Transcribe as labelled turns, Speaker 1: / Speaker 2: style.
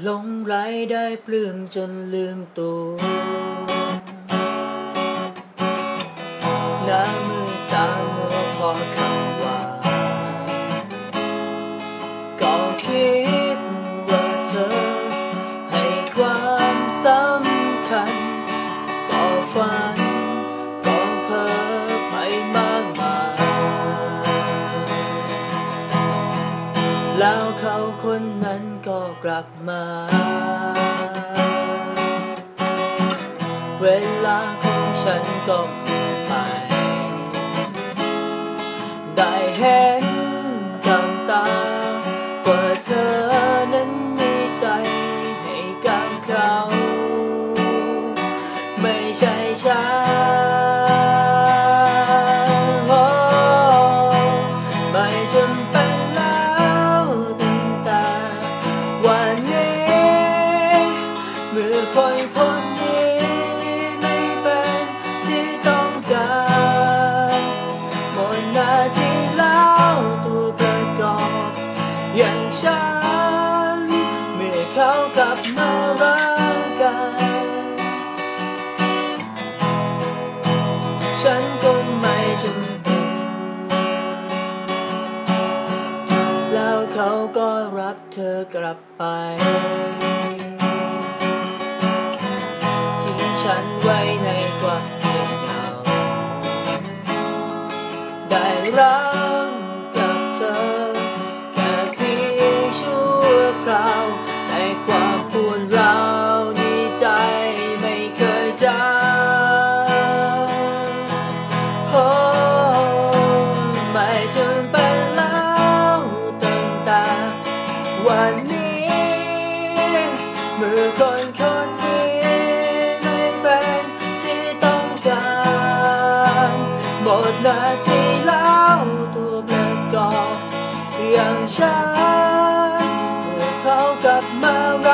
Speaker 1: หลงไหลได้ปลื้มจนลืมตัวน้ำมือตามัวพอคำว่าก็คิด แล้วเขาคนนั้นก็กลับมา เวลาของฉันก็เปลี่ยนไป ได้เห็นกับตาว่าเธอนั้นมีใจให้กับเขา ไม่ใช่ฉันโอ้ไม่จำเป็น นนี้เมื่อคนคนนี้ไม่เป็นที่ต้องการหมดหน้าที่แล้วตัวประกอบอย่างฉันเมื่อเขากลับมารัก ก็รับเธอกลับไปทิ้งฉันไว้ในความเงียบเหงาได้รับ มื่อคนคนที่ไม่เป็นที่ต้องการหมดหน้าที่แล้วตัวประกอบอย่างฉันเมื่อเขากลับมา